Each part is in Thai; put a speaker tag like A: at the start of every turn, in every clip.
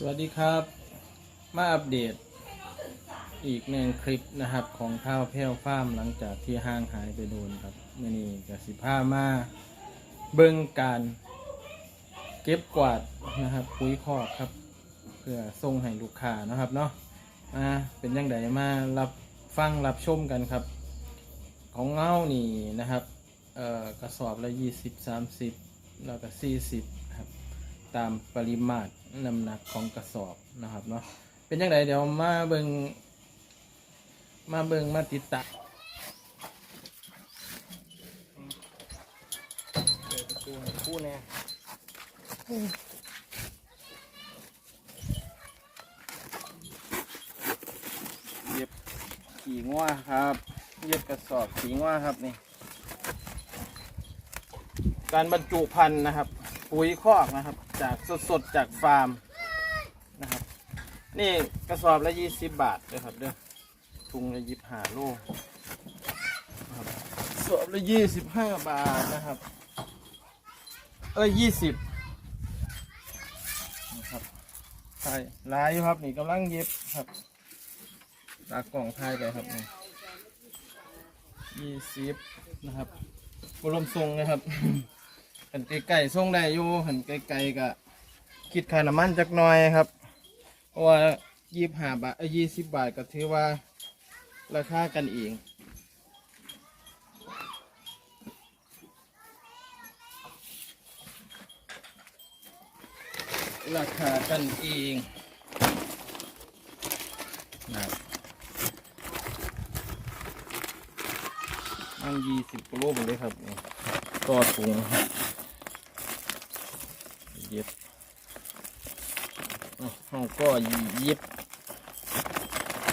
A: สวัสดีครับ มาอัปเดตอีกหนึ่งคลิปนะครับของข้าวแพ้วฟาร์มหลังจากที่ห่างหายไปโดนครับมื่อนี้กับสิผ้ามาเบิ่งการเก็บกวาดนะครับปุ๋ยคอกครับ เพื่อส่งให้ลูกค้านะครับเนาะมาเป็นยังไงมารับฟังรับชมกันครับ ของเงานี่นะครับเอ่อกระสอบละยี่สิบสามสิบแล้วก็สี่สิบ ตามปริมาตรน้ำหนักของกระสอบนะครับเนาะเป็นยังไงเดี๋ยวมาเบิงมาเบิงมาติดตามเปิดประตูให้คู่แน่เย็บขี่ง้วครับ เย็บกระสอบขี่ง้วครับนี่ การบรรจุพันธุ์นะครับ ปุ๋ยคอกนะครับ จากสดๆจากฟาร์มนะครับ นี่กระสอบละยี่สิบบาทเลยครับเด้อถุงละยี่ห้าโลนะครับกระสอบละยี่สิบห้าบาทนะครับเอ้ยยี่สิบนะครับใช่ลายอยู่ครับนี่กำลังเย็บครับตากล่องไทยไปครับนี่ยี่สิบนะครับบรมทรงนะครับ ขันไก่ๆส่งได้อยู่ขันไก่ๆก็คิดค่าน้ำมันจักหน่อยครับ เพราะว่ายี่ห้าบาทเอ้ยี่สิบบาทก็ถือว่าราคากันเองราคากันเองนะครันยี่สิบกิโลเลยครับ นี่ต่อถุงเย็บอะเราก็เย็บ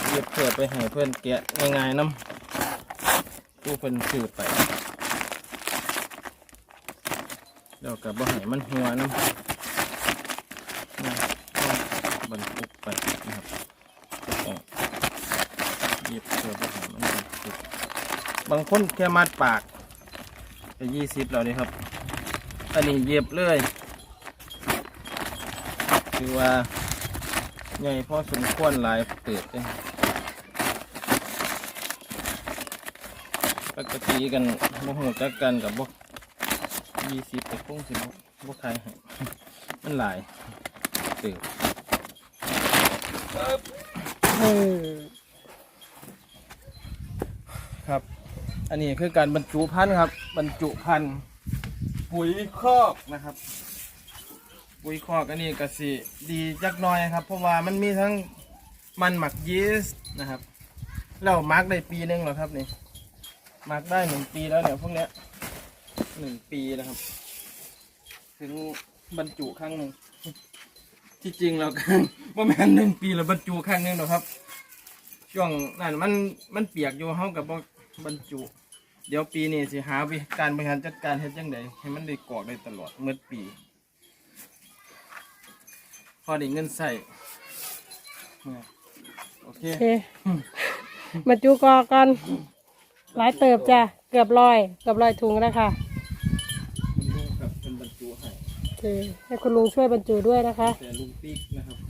A: เย็บเพื่อไปให้เพื่อนแกะง่ายๆน้ำผู้เพิ่นซื้อไปแล้วกับบ่ให้มันหัวน้ำนะต้องบรรทุกไปนะครับต้องเย็บเพื่อไปให้มันบรรทุกบางคนแค่มัดปาก ก็ยี่สิบแล้วนี่ครับ อันนี้เย็บเลยคือว่าใหญ่พอสมควรหลายเติบเลยปกติกันบ่หัวจักกันกับบ่ยี่สิบแต่คงสิบ่บ่ขายให้มันหลายเติบครับ อันนี้คือการบรรจุพันธุ์ครับ บรรจุพันธุ์ปุ๋ยคอกนะครับปุ๋ยคอกอันนี้ก็สิดีจักหน่อยครับ เพราะว่ามันมีทั้งมันหมักยีสต์นะครับแล้วหมักได้ปีหนึงแล้วครับนี่หมักได้หนึ่งปีแล้วเนี่ยพวกเนี้ยหนึ่งปีนะครับ ถึงบรรจุครั้งหนึ่งที่จริงเราว่าแม่นหนึ่งปีแล้วบรรจุครั้งหนึ่งหรอครับช่วงนั้นมันมันเปียกอยู่เฮากับ บรรจุ เดี๋ยวปีนี้สิหาวิธีการบริหารจัดการเฮ็ดจังไดให้มันได้กรอกได้ตลอดเมื่อปี พอได้เงินใส่เนี่ยโอเค
B: โอเคมาจูกอกันหลายเติบจ้ะเกือบลอย เกือบลอยถุงแล้วค่ะ
A: คุณลุงกับเป็นบรรจุให้
B: โอเคให้คุณลุงช่วยบรรจุด้วยนะคะ
A: แต่ลุงปิ๊กนะครับ